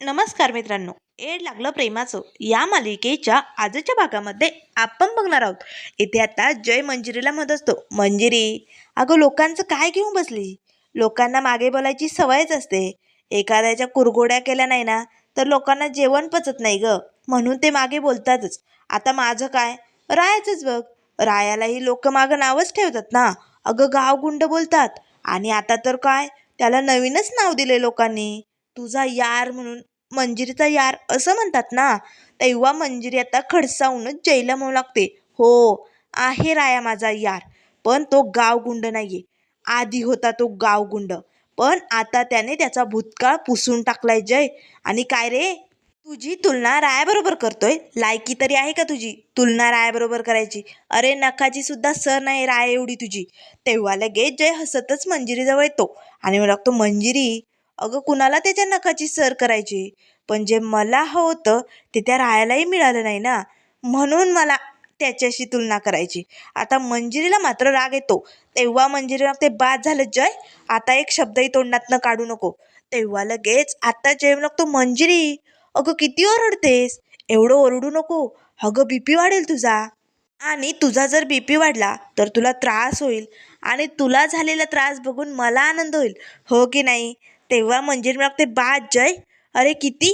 नमस्कार मित्रांनो. एड लागलं प्रेमाचं या मालिकेच्या आजच्या भागामध्ये आपण बघणार आहोत. इथे आता जय मंजिरीला म्हणत असतो. मंजिरी अगं लोकांचं काय घेऊन बसली? लोकांना मागे बोलायची सवयच असते. एखाद्याच्या कुरघोड्या केल्या नाही ना तर लोकांना जेवण पचत नाही ग. म्हणून ते मागे बोलतातच. आता माझं काय? रायाचंच बघ. रायालाही लोक मागं नावच ठेवतात ना. अगं गावगुंड बोलतात. आणि आता तर काय? त्याला नवीनच नाव दिले लोकांनी. तुझा यार म्हणून मंजिरीचा यार असं म्हणतात ना? तेव्हा मंजिरी आता खडसावूनच जैला म्हणू लागते. हो आहे राया माझा यार पण तो गावगुंड नाही आहे आधी होता तो गावगुंड पण आता त्याने त्याचा भूतकाळ पुसून टाकलाय जय. आणि काय रे? तुझी तुलना रायाबरोबर करतोय? लायकी तरी आहे का तुझी? तुलना रायाबरोबर करायची. अरे नखाची सुद्धा सर नाही राय एवढी तुझी. तेव्हा लगेच जय हसतच मंजिरीजवळ येतो. आणि मला लागतो मंजिरी अगं कुणाला त्याच्या नखाची सर करायची? पण जे मला हवं होतं ते त्या राहायलाही मिळालं नाही ना. म्हणून मला त्याच्याशी तुलना करायची. आता मंजिरीला मात्र राग येतो. तेव्हा मंजिरीला ते बाद झालं जय. आता एक शब्दही तोंडातनं काढू नको. तेव्हा लगेच आता जय लागतो मंजिरी. अगं किती ओरडतेस? एवढं ओरडू नको. अगं बीपी वाढेल तुझा. आणि तुझा जर बीपी वाढला तर तुला त्रास होईल. आणि तुला झालेला त्रास बघून मला आनंद होईल. हो की नाही? तेव्हा मंजिरी ते बाद जय. अरे किती?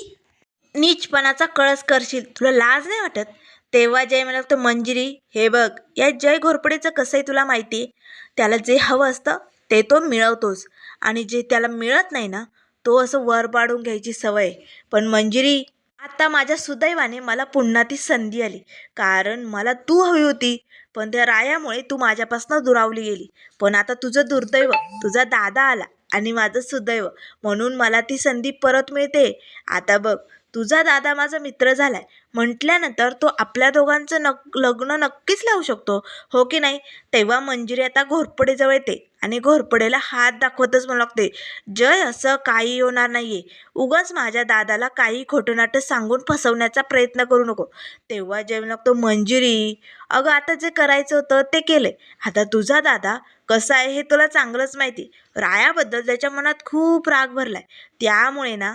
नीचपणाचा कळस करशील तुला लाज नाही वाटत? तेव्हा जय मला तो मंजिरी हे बघ या जय घोरपडेचं कसंही तुला माहिती आहे त्याला जे हवं असतं ते तो मिळवतोच. आणि जे त्याला मिळत नाही ना तो असं वर पाडून घ्यायची सवय. पण मंजिरी आता माझ्या सुदैवाने मला पुन्हा ती संधी आली कारण मला तू हवी होती पण त्या रायामुळे तू माझ्यापासून दुरावली गेली. पण आता तुझं दुर्दैव तुझा दादा आला आणि माझं सुदैव. म्हणून मला ती संधी परत मिळते. आता बघ तुझा दादा माझा मित्र झालाय. म्हटल्यानंतर तो आपल्या दोघांचं नक लग्न नक्कीच लावू शकतो. हो की नाही? तेव्हा मंजिरी आता घोरपडेजवळ येते आणि घोरपडेला हात दाखवतच मला लागते. जय असं काही होणार नाहीये. उगाच माझ्या दादाला काही खोटं नाटं सांगून फसवण्याचा प्रयत्न करू नको. तेव्हा जय म्हणू लागतो मंजिरी. अगं आता जे करायचं होतं ते केलंय. आता तुझा दादा कसं आहे हे तुला चांगलंच माहिती. रायाबद्दल त्याच्या मनात खूप राग भरलाय. त्यामुळे ना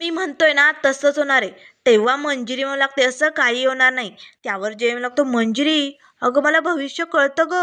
मी म्हणतोय ना तसंच होणार आहे. तेव्हा मंजिरी म्हणू लागते असं काही होणार नाही. त्यावर जे म्हणू लागतो मंजिरी. अगं मला भविष्य कळतं ग.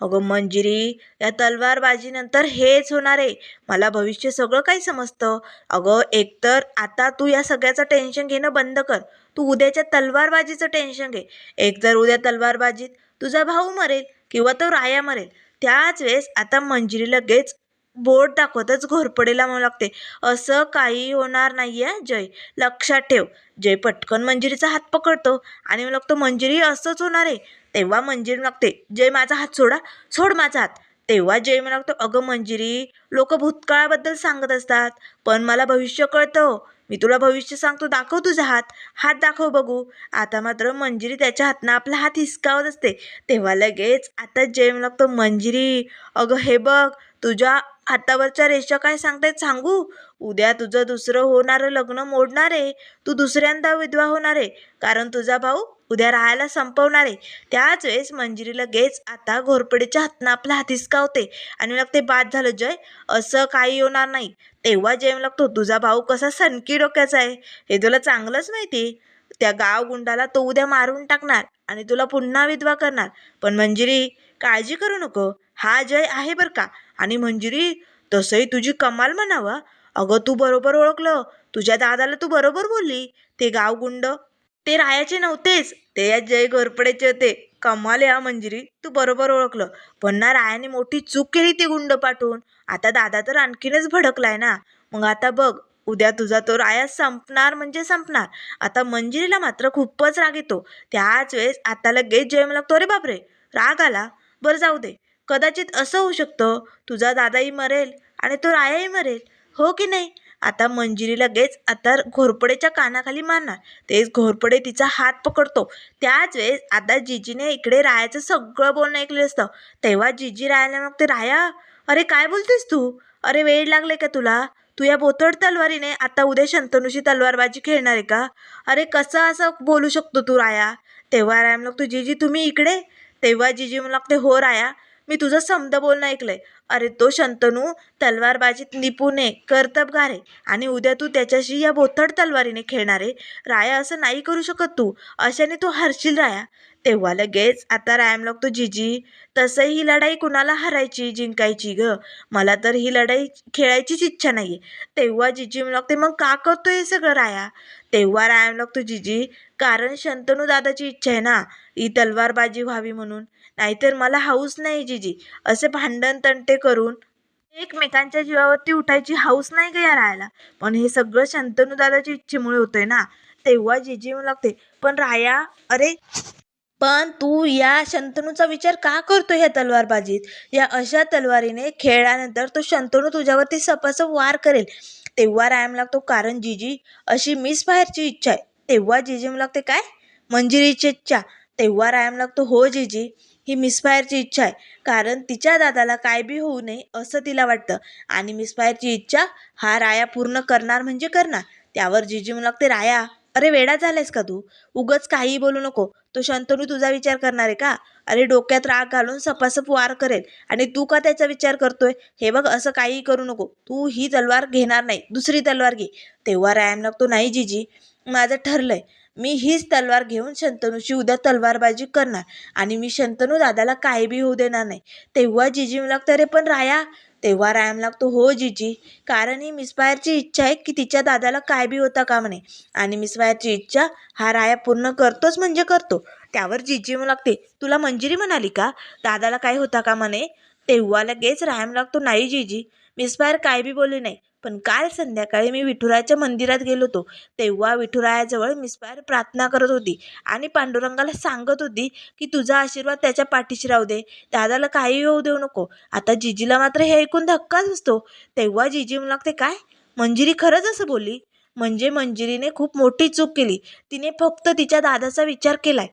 अगं मंजिरी या तलवारबाजीनंतर हेच होणार आहे. मला भविष्य सगळं काही समजतं. अगं एकतर आता तू या सगळ्याचं टेन्शन घेणं बंद कर. तू उद्याच्या तलवारबाजीचं टेन्शन घे. एकतर उद्या तलवारबाजीत तुझा भाऊ मरेल किंवा तो राया मरेल. त्याच वेळेस आता मंजिरी लगेच बोट दाखवतच घोरपडेला म्हणू लागते. असं काही होणार नाही आहे जय. लक्षात ठेव. जय पटकन मंजिरीचा हात पकडतो आणि म्हणू लागतो मंजिरी असंच होणार आहे. तेव्हा मंजिरी लागते जय माझा हात सोडा. सोड माझा हात. तेव्हा जय म्हणू लागतो अगं मंजिरी लोक भूतकाळाबद्दल सांगत असतात पण मला भविष्य कळतं. मी तुला भविष्य सांगतो दाखव तुझा हात. हात दाखव बघू. आता मात्र मंजिरी त्याच्या हातनं आपला हात हिसकावत असते. तेव्हा लगेच आता जय म्हणू लागतो मंजिरी अगं हे बघ तुझ्या हातावरच्या रेषा काय सांगतायत सांगू? उद्या तुझं दुसरं होणारं लग्न मोडणार आहे. तू दुसऱ्यांदा विधवा होणार आहे. कारण तुझा भाऊ उद्या राहायला संपवणार आहे. त्याच वेळेस मंजिरी लगेच आता घोरपडीच्या हातनं आपला हात हिसकावते आणि मग ते बाद झालं जय. असं काही होणार नाही. तेव्हा जय लागतो. तुझा भाऊ कसा सनकी डोक्याचा आहे. हे तुला चांगलंच माहिती त्या गाव गुंडाला तो उद्या मारून टाकणार. आणि तुला पुन्हा विधवा करणार. पण मंजिरी काळजी करू नको. हा जय आहे बरं का? आणि मंजिरी तसंही तुझी कमाल म्हणावं. अगं तू बरोबर ओळखलं. तुझ्या दादाला तू बरोबर बोलली. ते गावगुंड ते रायाचे नव्हतेच. ते या जय घोरपडेचे होते. कमाल या मंजिरी. तू बरोबर ओळखलं. पण ना रायाने मोठी चूक केली ती गुंड पाठवून. आता दादा तर आणखीनच भडकलाय ना. मग आता बघ उद्या तुझा तो राया संपणार म्हणजे संपणार. आता मंजिरीला मात्र खूपच राग येतो. त्याच वेळेस आता लगेच जय म्हणतो अरे बापरे! राग आला. बरं जाऊ दे. कदाचित असं होऊ शकतं तुझा दादाही मरेल आणि तो रायाही मरेल. हो की नाही? आता मंजिरी लगेच आता घोरपडेच्या कानाखाली मारणार. तेच घोरपडे तिचा हात पकडतो. त्याच वेळेस आता जिजीने इकडे रायाचं सगळं बोलणं ऐकलं असतं. तेव्हा जिजी रायाला मग ते राया अरे काय बोलतेस तू? अरे वेळ लागले का तुला? तू या बोतड तलवारीने आता उद्या शंतनूशी तलवारबाजी खेळणार आहे का? अरे कसं असं बोलू शकतो तू राया? तेव्हा राया मग तू जिजी तुम्ही इकडे? तेव्हा जिजी म्हणू लागते हो राया. मी तुझं समद बोलणं ऐकलंय. अरे तो शंतनू तलवारबाजीत निपुण आहे कर्तबगार आहे. आणि उद्या तू त्याच्याशी या बोथड तलवारीने खेळणार आहे. राया असं नाही करू शकत तू. अशाने तू हरशील राया. तेव्हा लगेच आता रायम लागतो जिजी. तसंही ही लढाई कुणाला हरायची जिंकायची ग? मला तर ही लढाई खेळायचीच इच्छा नाही आहे तेव्हा जिजी लागते मग का करतोय हे सगळं राया? तेव्हा रायम लागतो जिजी कारण शंतनू दादाची इच्छा आहे ना? ही तलवारबाजी व्हावी म्हणून. नाहीतर मला हाऊस नाही जिजी. असे भांडण तंटे करून एकमेकांच्या जीवावरती उठायची हाऊस नाही का या रायाला पण हे सगळं शंतनू दादाच्या इच्छेमुळे होतंय ना. तेव्हा जिजी लागते पण राया अरे पण तू या शंतनूचा विचार का करतो ह्या तलवारबाजीत? या अशा तलवारीने खेळल्यानंतर तो शंतनू तुझ्यावरती सपासप वार करेल. तेव्हा रायम लागतो कारण जिजी अशी मिस बाहेरची इच्छा आहे. तेव्हा जिजी लागते काय? मंजिरीची इच्छा. तेव्हा रायम लागतो हो जिजी. ही मिसफायरची इच्छा आहे. कारण तिच्या दादाला काय बी होऊ नये असं तिला वाटतं. आणि मिसफायरची इच्छा हा राया पूर्ण करणार म्हणजे करणार. त्यावर जिजी म्हणू लागते राया अरे वेडा झालायस का तू? उगच काहीही बोलू नको. तो शंतनू तुझा विचार करणार आहे का? अरे डोक्यात राग घालून सपासप वार करेल. आणि तू का त्याचा विचार करतोय? हे बघ असं काहीही करू नको. तू ही तलवार घेणार नाही. दुसरी तलवार घे. तेव्हा रायाम लागतो नाही जिजी माझं ठरलंय. मी हीच तलवार घेऊन शंतनूची उद्या तलवारबाजी करणार. आणि मी शंतनू दादाला काही बी होऊ देणार नाही. तेव्हा जिजी लागतं रे पण राया. तेव्हा रायम लागतो हो जिजी कारण ही मिसपायरची इच्छा आहे की तिच्या दादाला काय बी होता का म्हणे आणि मिसफायरची इच्छा हा राया पूर्ण करतोच म्हणजे करतो. त्यावर जिजी म्हणू लागते तुला मंजिरी म्हणाली का? दादाला काय होता का म्हणे तेव्हा लगेच रायम लागतो नाही जिजी मिसपायर काय बी बोलली नाही. पण काल संध्याकाळी मी विठुरायाच्या मंदिरात गेलो होतो. तेव्हा विठुरायाजवळ मिसफायर प्रार्थना करत होती आणि पांडुरंगाला सांगत होती की तुझा आशीर्वाद त्याच्या पाठीशी राहू दे. दादाला काही होऊ देऊ नको. आता जिजीला मात्र हे ऐकून धक्काच बसतो. तेव्हा जिजी म्हणू लागते काय? मंजिरी खरंच असं बोलली? म्हणजे मंजिरीने खूप मोठी चूक केली. तिने फक्त तिच्या दादाचा विचार केलाय.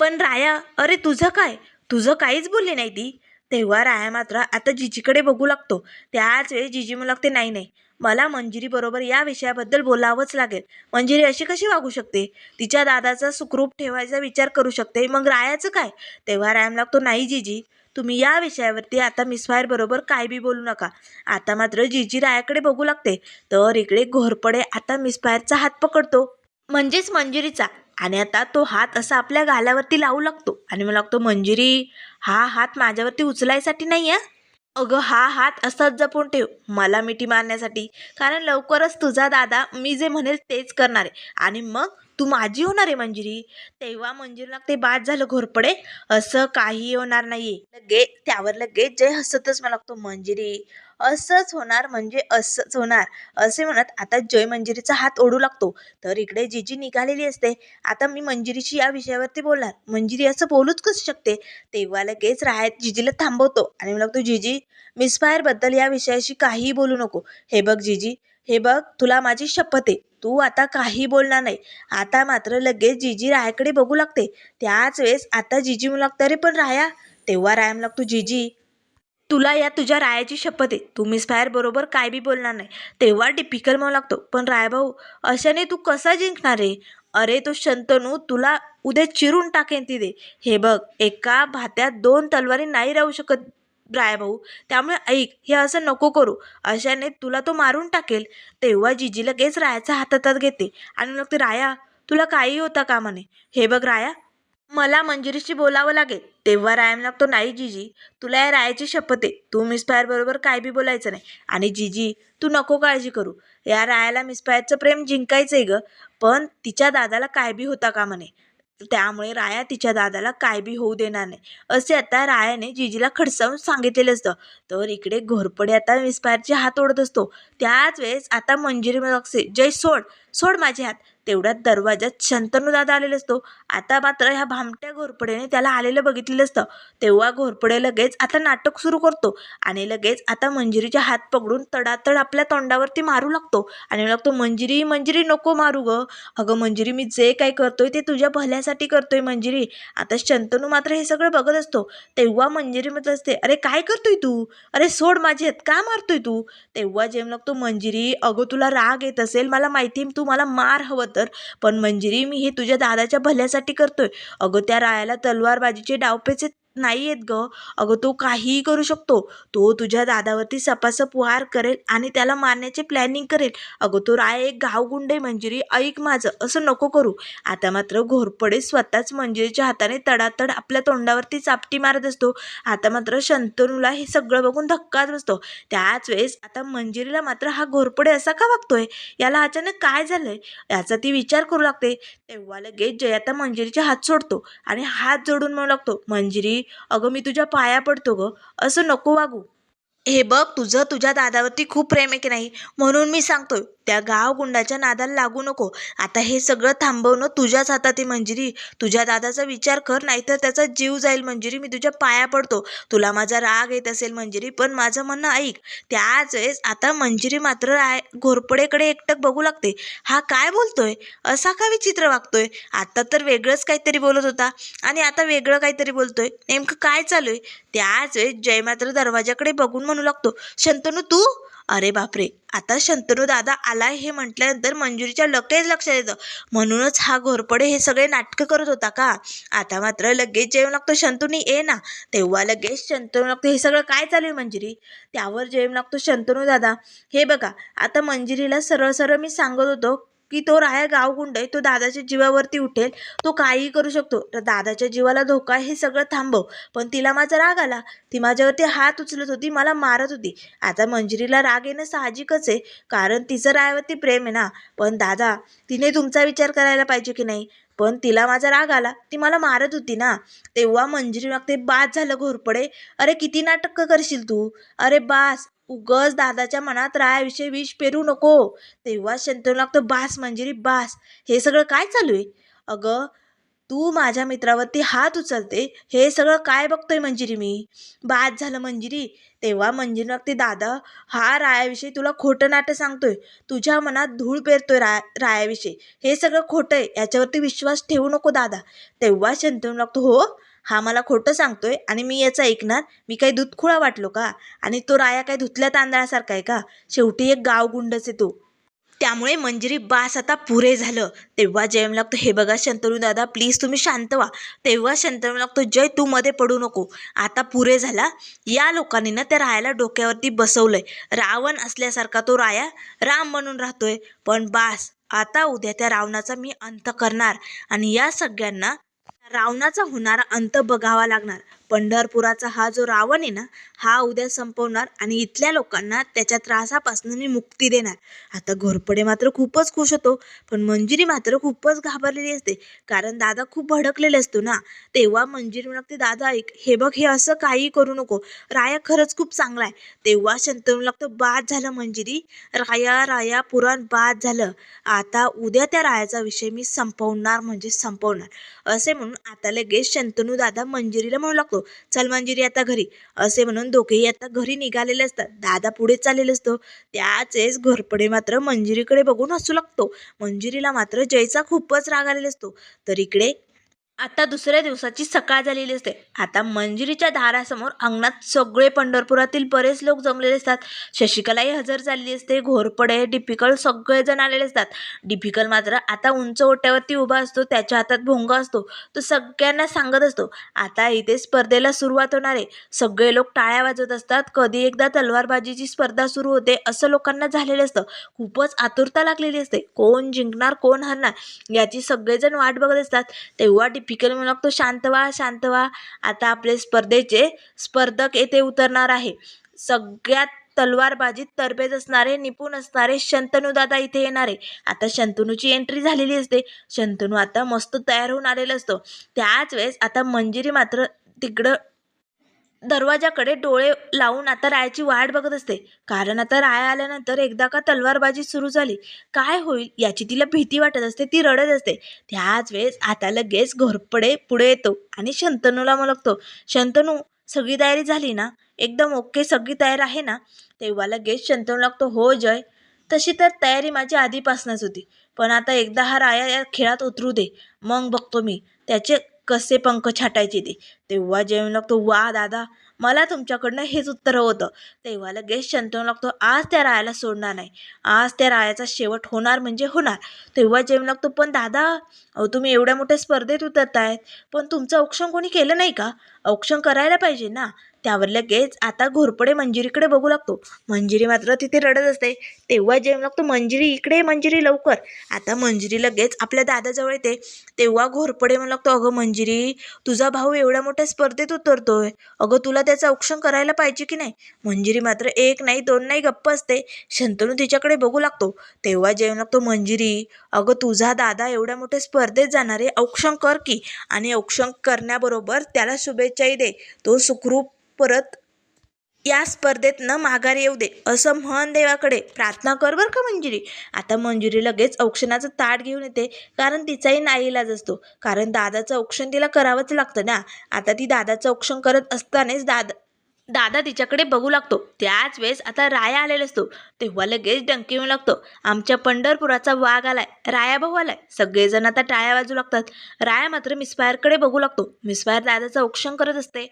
पण राया अरे तुझं काय? तुझं काहीच बोलली नाही ती. तेव्हा राया मात्र आता जिजीकडे बघू लागतो. त्याच वेळी जिजी म्हणू लागते नाही नाही. मला मंजिरी बरोबर या विषयाबद्दल बोलावंच लागेल. मंजिरी अशी कशी वागू शकते? तिच्या दादाचा सुखरूप ठेवायचा विचार करू शकते. मग रायाचं काय? तेव्हा रायम लागतो नाही जिजी तुम्ही या विषयावरती आता मिसफायर बरोबर काय बी बोलू नका. आता मात्र जिजी रायाकडे बघू लागते. तर इकडे घोरपडे आता मिसफायरचा हात पकडतो. म्हणजेच मंजिरीचा. आणि आता तो हात असा आपल्या गालावरती लावू लागतो. आणि मला लागतो मंजिरी हा हात माझ्यावरती उचलायसाठी नाही आहे अगं हा हात असाच जपून ठेव मला मिठी मारण्यासाठी. कारण लवकरच तुझा दादा मी जे म्हणेल तेच करणार आहे. आणि मग तू माझी होणार आहे मंजिरी. तेव्हा मंजिरीला ते बाद झालं घोरपडे. असं काही होणार नाहीये. लगे त्यावर लगेच जय हसतच मला लागतो मंजिरी. असंच होणार म्हणजे असंच होणार. असे म्हणत आता जय मंजिरीचा हात ओढू लागतो. तर इकडे जिजी निघालेली असते. आता मी मंजिरीशी या विषयावरती बोलणार. मंजिरी असं बोलूच कसं शकते? तेव्हा लगेच राहत जिजीला थांबवतो. आणि मला लागतो जिजी मिसफायरबद्दल या विषयाशी काहीही बोलू नको. हे बघ जिजी हे बघ तुला माझी शपथ आहे. तू आता काही बोलणार नाही. आता मात्र लगेच जिजी रायाकडे बघू लागते. त्याच वेळेस आता जिजी म्हणू लागतं अरे पण राया. तेव्हा रायाम लागतो जिजी तुला या तुझ्या रायाची शपथ आहे. तू मिसफायर बरोबर काय बी बोलणार नाही. तेव्हा टिपिकल म्हणू लागतो. पण रायभाऊ अशाने तू कसा जिंकणार आहे? अरे तो शंतनू तुला उद्या चिरून टाकेन तिथे. हे बघ एका भात्यात दोन तलवारी नाही राहू शकत रायभाऊ. त्यामुळे ऐक हे असं नको करू. अशाने तुला तो मारून टाकेल. तेव्हा जिजी लगेच रायाचा हातात घेते. आणि मग ते राया तुला काही होता कामाने. हे बघ राया मला मंजिरीशी बोलावं लागेल. तेव्हा रायम लागतो नाही जिजी तुला या रायाची शपथ आहे. तू मिसफायरबरोबर काय बी बोलायचं नाही. आणि जिजी तू नको काळजी करू. या रायाला मिसफायरचं प्रेम जिंकायचं आहे ग पण तिच्या दादाला काय बी होता का म्हणे त्यामुळे राया तिच्या दादाला काय बी होऊ देणार नाही. असे आता रायाने जिजीला खडसावून सांगितलेलं असतं. तर इकडे घोरपडे आता मिसफायरचे हात ओढत असतो. त्याच वेळेस आता मंजिरी असे जय सोड सोड माझे हात. तेवढ्यात दरवाजात शंतनू दादा आलेला असतो. आता मात्र ह्या भामट्या घोरपडेने त्याला आलेलं बघितलेलं असतं. तेव्हा घोरपडे लगेच आता नाटक सुरू करतो आणि लगेच आता मंजिरीचे हात पकडून तडातड आपल्या तोंडावरती मारू लागतो. आणि लागतो मंजिरी मंजिरी नको मारू ग. अगं मंजिरी मी जे काय करतोय ते तुझ्या भल्यासाठी करतोय मंजिरी. आता शंतनू मात्र हे सगळं बघत असतो. तेव्हा मंजिरी म्हणत असते अरे काय करतोय तू? अरे सोड माझे हात का मारतोय तू? तेव्हा जेम लागतो मंजिरी अगं तुला राग येत असेल मला माहिती आहे तू मला मार हवं तर. पण मंजिरी मी हे तुझ्या दादाच्या भल्यासाठी करतोय. अगं त्या रायाला तलवारबाजीचे डावपेचे नाही येत ग. अगं तो काहीही करू शकतो. तो तुझ्या दादावरती सपासप वार करेल आणि त्याला मारण्याचे प्लॅनिंग करेल. अगं तो राय एक गावगुंडे मंजिरी. ऐक माझं असं नको करू. आता मात्र घोरपडे स्वतःच मंजिरीच्या हाताने तडातड आपल्या तोंडावरती चापटी मारत असतो. आता मात्र शंतनूला हे सगळं बघून धक्काच बसतो. त्याच वेळेस आता मंजिरीला मात्र हा घोरपडे असा का वागतोय? याला अचानक काय झालंय? याचा ती विचार करू लागते. तेव्हा लगेच जय आता मंजिरीचे हात सोडतो आणि हात जोडून म्हणू लागतो मंजिरी अगं मी तुझ्या पाया पडतो ग असं नको वागू हे बघ तुझं तुझ्या दादावरती खूप प्रेम आहे की नाही? म्हणून मी सांगतोय त्या गाव गुंडाच्या नादाला लागू नको. आता हे सगळं थांबवणं तुझ्याच हातात आहे मंजिरी. तुझ्या दादाचा विचार कर नाहीतर त्याचा जीव जाईल मंजिरी. मी तुझ्या पाया पडतो. तुला माझा राग येत असेल मंजिरी पण माझं म्हणणं ऐक. त्याच वेळेस आता मंजिरी मात्र राय घोरपडेकडे एकटक बघू लागते. हा काय बोलतोय? असा का विचित्र वागतोय? आता तर वेगळंच काहीतरी बोलत होता. आणि आता वेगळं काहीतरी बोलतोय. नेमकं काय चालू आहे? त्याच वेळेस जय मात्र दरवाजाकडे बघून म्हणू लागतो. शंतनू तू? अरे बापरे. आता शंतनू दादा आलाय हे म्हटल्यानंतर मंजुरीच्या लगेच लक्षात येतं. म्हणूनच हा घोरपडे हे सगळे नाटकं करत होता का? आता मात्र लगेच जेवण लागतो. शंतनू ये ना. तेव्हा लगेच शंतनू लागतो. हे सगळं काय चालू आहे मंजिरी? त्यावर जेवण लागतो शंतनू दादा. हे बघा आता मंजिरीला सरळ सरळ मी सांगत होतो की तो राया गावगुंड आहे तो दादाच्या जीवावरती उठेल तो काहीही करू शकतो. तर दादाच्या जीवाला धोका हे सगळं थांबव. पण तिला माझा राग आला. ती माझ्यावरती हात उचलत होती मला मारत होती. आता मंजिरीला राग येणं साहजिकच आहे कारण तिचं रायावरती प्रेम आहे ना. पण दादा तिने तुमचा विचार करायला पाहिजे की नाही? पण तिला माझा राग आला. ती मला मारत होती ना. तेव्हा मंजिरी मागते बाद झालं घोरपडे. अरे किती नाटक करशील तू? अरे बास उगस दादाच्या मनात रायाविषयी विष पेरू नको. तेव्हा शंतनू लागतो बास मंजिरी बास. हे सगळं काय चालू आहे? अगं तू माझ्या मित्रावरती हात उचलते. हे सगळं काय बघतोय मंजिरी मी? बाद झालं मंजिरी. तेव्हा मंजिरी लागते दादा हा रायाविषयी तुला खोटं नाटं सांगतोय. तुझ्या मनात धूळ पेरतोय रा रायाविषयी. हे सगळं खोटं आहे. याच्यावरती विश्वास ठेवू नको दादा. तेव्हा शंतनू लागतो हो? हा मला खोटं सांगतोय आणि मी याचं ऐकणार. मी काही दूधखुळा वाटलो का? आणि तो राया काय धुतल्या तांदळासारखा आहे का? शेवटी एक गावगुंडच आहे तो. त्यामुळे मंजिरी बास आता पुरे झालं. तेव्हा जयम लागतो हे बघा शंतनू दादा प्लीज तुम्ही शांत व्हा. तेव्हा शंतनू लागतो जय तू मध्ये पडू नको. आता पुरे झाला. या लोकांनी ना त्या रायाला डोक्यावरती बसवलंय. रावण असल्यासारखा तो राया राम म्हणून राहतोय. पण बास आता उद्या त्या रावणाचा मी अंत करणार. आणि या सगळ्यांना रावणाचा होणारा अंत बघावा लागणार. पंढरपुराचा हा जो रावण आहे ना हा उद्या संपवणार आणि इथल्या लोकांना त्याच्या त्रासापासून मी मुक्ती देणार. आता घोरपडे मात्र खूपच खुश होतो पण मंजिरी मात्र खूपच घाबरलेली असते. कारण दादा खूप भडकलेले असतो ना तेव्हा मंजिरी लागते दादा ऐक हे बघ हे असं काही करू नको. राया खरंच खूप चांगला आहे. तेव्हा शंतनू लागतं बाद झालं मंजिरी. राया राया पुराण बाद झालं. आता उद्या त्या रायाचा विषय मी संपवणार म्हणजे संपवणार. असे म्हणून आता लगेच शंतनू दादा मंजिरीला म्हणू लागतो चल मंजिरी आता घरी. असे म्हणून दोघेही आता घरी निघालेले असतात. दादा पुढे चाललेले असतो. त्याच वेळेस मात्र मंजिरीकडे बघून हसू लागतो. मंजिरीला मात्र जयचा खूपच राग आलेला असतो. तर इकडे आता दुसऱ्या दिवसाची सकाळ झालेली असते. आता मंजिरीच्या दारासमोर अंगणात सगळे पंढरपुरातील बरेच लोक जमलेले असतात. शशिकलाही हजर झालेली असते. घोरपडे डिफिकल सगळेजण आलेले असतात. डिफिकल मात्र आता उंच ओट्यावरती उभा असतो. त्याच्या हातात भोंगा असतो. तो सगळ्यांना सांगत असतो. आता इथे स्पर्धेला सुरुवात होणार आहे. सगळे लोक टाळ्या वाजवत असतात. कधी एकदा तलवारबाजीची स्पर्धा सुरू होते असं लोकांना झालेलं असतं. खूपच आतुरता लागलेली असते. कोण जिंकणार कोण हरणार याची सगळेजण वाट बघत असतात. तेव्हा डिफिकल म्हणू लागतो शांत व्हा शांत व्हा. आता आपले स्पर्धेचे स्पर्धक येथे उतरणार आहे. सगळ्यात तलवारबाजीत तरबेज असणारे निपुण असणारे शंतनूदादा इथे येणारे आता शंतनूची एंट्री झालेली असते. शंतनू आता मस्त तयार होऊन आलेला असतो. त्याच वेळेस आता मंजिरी मात्र तिकडं दरवाजाकडे डोळे लावून आता रायाची वाट बघत असते. कारण आता राया आल्यानंतर एकदा का तलवारबाजी सुरू झाली काय होईल याची तिला भीती वाटत असते ती रडत असते. त्याच वेळेस आता लगेच घोरपडे पुढे येतो आणि शंतनूला म्हणतो शंतनू सगळी तयारी झाली ना? एकदम ओके सगळी तयार आहे ना? तेव्हा लगेच शंतनू लागतो हो जय. तशी तर तयारी माझी आधीपासूनच होती. पण आता एकदा हा राया या खेळात उतरू दे. मग बघतो मी. त्याचे कसे पंख छाटायचे ते. तेव्हा जेवण लागतो. वा दादा मला तुमच्याकडनं हेच उत्तर होतं. तेव्हा लगेच शंतनू लागतो आज त्या रायाला सोडणार नाही. आज त्या रायाचा शेवट होणार म्हणजे होणार. तेव्हा जेवण लागतो पण दादा अहो तुम्ही एवढ्या मोठ्या स्पर्धेत उतरतायत. पण तुमचं औक्षण कोणी केलं नाही का? औक्षण करायला पाहिजे ना. त्यावर लगेच आता घोरपडे मंजिरीकडे बघू लागतो. मंजिरी मात्र तिथे रडत असते. तेव्हा जेम लागतो मंजिरी इकडे मंजिरी लवकर. आता मंजिरी लगेच आपल्या दादाजवळ येते. तेव्हा घोरपडे म्हणू लागतो अगं मंजिरी तुझा भाऊ एवढ्या मोठ्या स्पर्धेत उतरतोय. अगं तुला त्याचं औक्षण करायला पाहिजे की नाही? मंजिरी मात्र एक नाही दोन नाही गप्प असते. शंतनू तिच्याकडे बघू लागतो. तेव्हा जेवण लागतो मंजिरी अगं तुझा दादा एवढ्या मोठ्या स्पर्धेत जाणार आहे. औक्षण कर की. आणि औक्षण करण्याबरोबर त्याला शुभेच्छा दे. तो सुखरूप परत या स्पर्धेत न माघारी येऊ दे असं म्हण देवाकडे. प्रार्थना कर बरं का मंजुरी. आता मंजुरी लगेच औक्षणाचं ताट घेऊन येते कारण तिचाही नाईलाज असतो. कारण दादाचं औक्षण तिला करावंच लागतं ना. आता ती दादाचं औक्षण करत असतानाच दादा दादा तिच्याकडे बघू लागतो. त्याच वेळेस आता राया आलेला असतो. तेव्हा लगेच डंकी येऊ लागतो. आमच्या पंढरपुराचा वाघ आलाय. राया भाऊ आलाय. सगळेजण आता टाळ्या वाजू लागतात. राया मात्र मिसफायरकडे बघू लागतो. मिसफायर दादाचं औक्षण करत असते.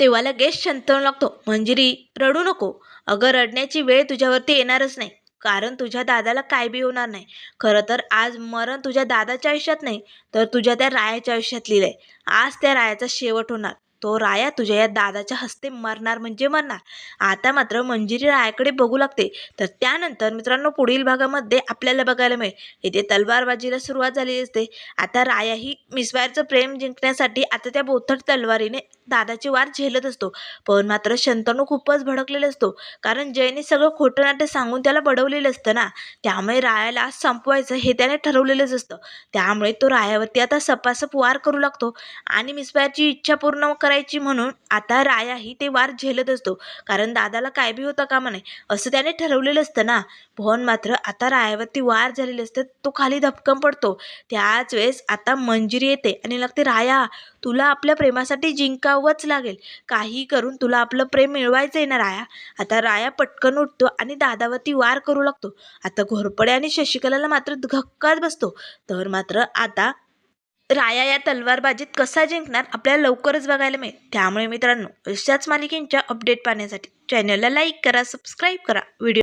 तेव्हा लगेच शंतनू लागतो. मंजिरी रडू नको. अगं रडण्याची वेळ तुझ्यावरती येणारच नाही. कारण तुझ्या दादाला काय बी होणार नाही. खरं तर आज मरण तुझ्या दादाच्या आयुष्यात नाही तर तुझ्या त्या रायाच्या आयुष्यात लिहिलंय. आज त्या रायाचा शेवट होणार. तो राया तुझ्या या दादाच्या हस्ते मरणार म्हणजे मरणार. आता मात्र मंजिरी रायाकडे बघू लागते. तर त्यानंतर मित्रांनो पुढील भागामध्ये आपल्याला बघायला मिळेल. इथे तलवारबाजीला सुरुवात झालेली असते. आता राया ही मिसवायरचं प्रेम जिंकण्यासाठी आता त्या बोथट तलवारीने दादाची वार झेलत असतो. पण मात्र शंतनू खूपच भडकलेला असतो. कारण जयने सगळं खोटं नाट्य सांगून त्याला बडवलेलं असतं ना. त्यामुळे रायाला संपवायचं हे त्याने ठरवलेलंच असतं. त्यामुळे तो रायावरती आता सपासप वार करू लागतो. आणि मिसवायरची इच्छा पूर्ण कर करायची म्हणून आता रायाही ते वार झेलत असतो. कारण दादाला काय बी होतं कामा नाही असं त्याने ठरवलेलं असतं ना. भवन मात्र आता रायावरती वार झालेले असतं. तो खाली धपकन पडतो. त्याच वेळेस आता मंजिरी येते आणि लागते राया तुला आपल्या प्रेमासाठी जिंकावंच लागेल. काही करून तुला आपलं प्रेम मिळवायचं आहे ना राया? आता राया पटकन उठतो आणि दादावरती वार करू लागतो. आता घोरपडे आणि शशिकलाला मात्र धक्काच बसतो. तर मात्र आता राया या तलवारबाजीत कसा जिंकणार आपल्याला लवकरच बघायला मिळेल. त्यामुळे मित्रांनो अशाच मालिकेंच्या अपडेट पाहण्यासाठी चॅनलला लाईक करा सबस्क्राईब करा. व्हिडिओ